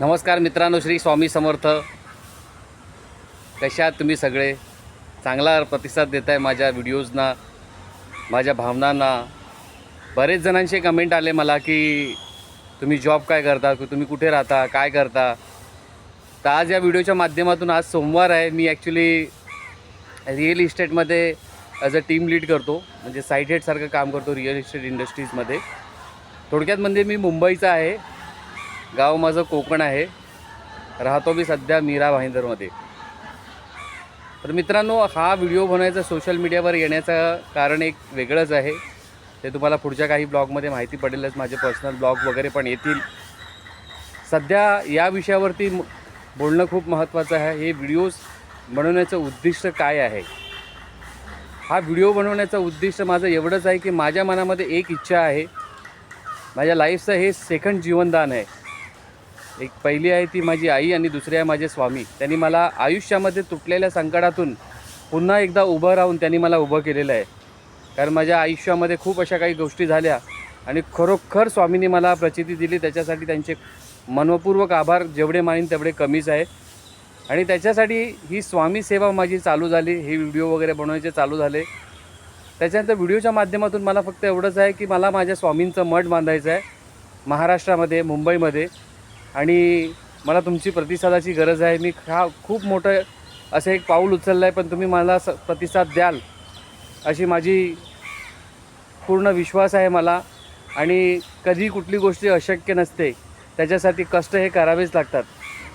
नमस्कार मित्रांनो श्री स्वामी समर्थ. कशा तुम्ही सगळे? चांगला प्रतिसाद देत आहे माझ्या व्हिडिओजना माझ्या भावनांना. बरेच जणांचे कमेंट आले मला की तुम्ही जॉब काय करता? की तुम्ही कुठे राहता? काय करता? तर आज या व्हिडिओच्या माध्यमातून आज सोमवार आहे. मी ॲक्च्युली रिअल इस्टेटमध्ये ॲज अ टीम लीड करतो. म्हणजे साईट हेडसारखं काम करतो रिअल इस्टेट इंडस्ट्रीजमध्ये थोडक्यात म्हणजे मी मुंबईचा आहे. गाव माझं कोकण आहे. राहतो मी सध्या मीरा भाईंदरमध्ये. तर मित्रांनो हा व्हिडिओ बनवायचा सोशल मीडियावर येण्याचं कारण एक वेगळंच आहे. ते तुम्हाला पुढच्या काही ब्लॉगमध्ये माहिती पडेलच. माझे पर्सनल ब्लॉग वगैरे पण येतील. सध्या या विषयावरती बोलणं खूप महत्त्वाचं आहे. हे व्हिडिओज बनवण्याचं उद्दिष्ट काय आहे? हा व्हिडिओ बनवण्याचं उद्दिष्ट माझं एवढंच आहे की माझ्या मनामध्ये एक इच्छा आहे. माझ्या लाईफचं हे सेकंड जीवनदान आहे. एक पहिली आहे ती माझी आई आणि दुसरी आहे माझे स्वामी. त्यांनी मला आयुष्यामध्ये तुटलेल्या संकटातून पुन्हा एकदा उभं राहून त्यांनी मला उभं केलेलं आहे. कारण माझ्या आयुष्यामध्ये खूप अशा काही गोष्टी झाल्या आणि खरोखर स्वामींनी मला प्रचिती दिली. त्याच्यासाठी त्यांचे मनपूर्वक आभार जेवढे मानीन तेवढे कमीच आहे. आणि त्याच्यासाठी ही स्वामी सेवा माझी चालू झाली. हे व्हिडिओ वगैरे बनवायचे चालू झाले. त्याच्यानंतर व्हिडिओच्या माध्यमातून मला फक्त एवढंच आहे की मला माझ्या स्वामींचं मठ बांधायचं आहे. महाराष्ट्रामध्ये मुंबईमध्ये. आणि मला तुमची प्रतिसादाची गरज आहे. मी हा खूप मोठं असं एक पाऊल उचललं आहे पण तुम्ही मला स प्रतिसाद द्याल अशी माझी पूर्ण विश्वास आहे मला. आणि कधी कुठली गोष्टी अशक्य नसते त्याच्यासाठी कष्ट हे करावेच लागतात.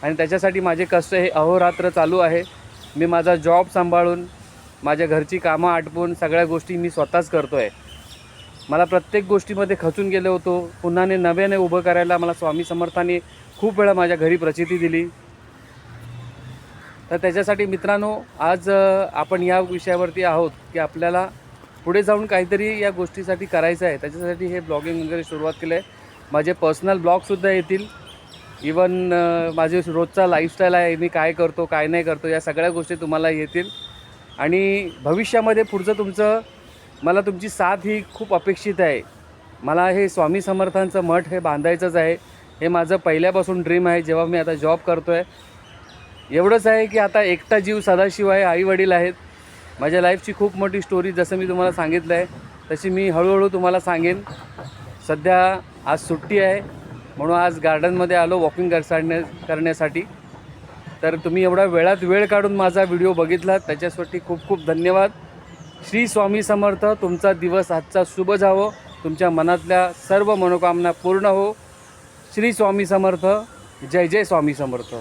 आणि त्याच्यासाठी माझे कष्ट हे अहोरात्र चालू आहे. मी माझा जॉब सांभाळून माझ्या घरची कामं आटपून सगळ्या गोष्टी मी स्वतःच करतो आहे मला प्रत्येक गोष्टीमध्ये खचून गेलो होतो. पुन्हाने नव्याने उभं करायला मला स्वामी समर्थाने खूप वेळा माझ्या घरी प्रचिती दिली. तर त्याच्यासाठी मित्रांनो आज आपण या विषयावरती आहोत की आपल्याला पुढे जाऊन काहीतरी या गोष्टीसाठी करायचं आहे. त्याच्यासाठी हे ब्लॉगिंग वगैरे सुरुवात केलं आहे माझे पर्सनल ब्लॉगसुद्धा येतील. इवन माझे रोजचा लाईफस्टाईल आहे मी काय करतो काय नाही करतो या सगळ्या गोष्टी तुम्हाला येतील. आणि भविष्यामध्ये पुढचं तुमचं मला तुमची साथ ही खूप अपेक्षित आहे. मला हे स्वामी समर्थांचं मठ हे बांधायचंच आहे. हे माझं पहिल्यापासून ड्रीम आहे. जेव्हा मी आता जॉब करतो आहे एवढंच आहे की आता एकटा जीव सदाशिव आहे आईवडील आहेत. माझ्या लाईफची खूप मोठी स्टोरी जसं मी तुम्हाला सांगितलं आहे तशी मी हळूहळू तुम्हाला सांगेन. सध्या आज सुट्टी आहे म्हणून आज गार्डनमध्ये आलो वॉकिंग करसाडण्या करण्यासाठी. तर तुम्ही एवढा वेळात वेळ काढून माझा व्हिडिओ बघितला त्याच्यासाठी खूप खूप धन्यवाद. श्री स्वामी समर्थ तुमचा दिवस आजचा शुभ जावो. तुमच्या मनातल्या सर्व मनोकामना पूर्ण हो. श्री स्वामी समर्थ जय जय स्वामी समर्थ.